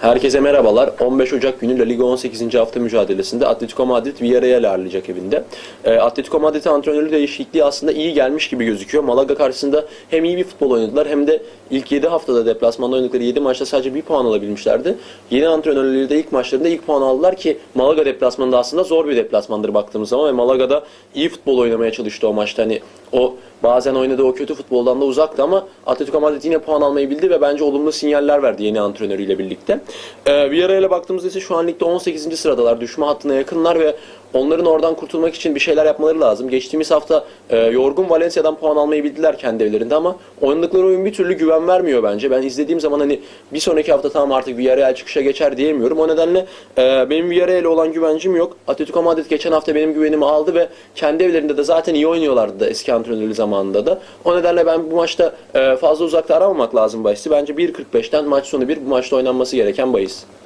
Herkese merhabalar. 15 Ocak günü La Liga 18. hafta mücadelesinde Atletico Madrid Villarreal ağırlayacak evinde. E, Atletico Madrid antrenörü değişikliği aslında iyi gelmiş gibi gözüküyor. Malaga karşısında hem iyi bir futbol oynadılar hem de ilk 7 haftada deplasmanda oynadıkları 7 maçta sadece bir puan alabilmişlerdi. Yeni antrenörleri de ilk maçlarında ilk puan aldılar ki Malaga deplasmanında aslında zor bir deplasmandır baktığımız zaman ve Malaga'da iyi futbol oynamaya çalıştı o maçta. Hani o bazen oynadığı o kötü futboldan da uzaktı ama Atletico Madrid yine puan almayı bildi ve bence olumlu sinyaller verdi yeni antrenörüyle birlikte. Ee, Villarreal'e baktığımızda ise şu an ligde 18. sıradalar. Düşme hattına yakınlar ve onların oradan kurtulmak için bir şeyler yapmaları lazım. Geçtiğimiz hafta e, yorgun Valencia'dan puan almayı bildiler kendi evlerinde ama oynadıkları oyun bir türlü güven vermiyor bence. Ben izlediğim zaman hani bir sonraki hafta tamam artık Villarreal çıkışa geçer diyemiyorum. O nedenle e, benim Villarreal'e olan güvencim yok. Atletico Madrid geçen hafta benim güvenimi aldı ve kendi evlerinde de zaten iyi oynuyorlardı da eski antrenörlü zamanında da. O nedenle ben bu maçta e, fazla uzakta aramamak lazım bahisi. Bence 1.45'ten maç sonu bir bu maçta oynanması gereken yaparken.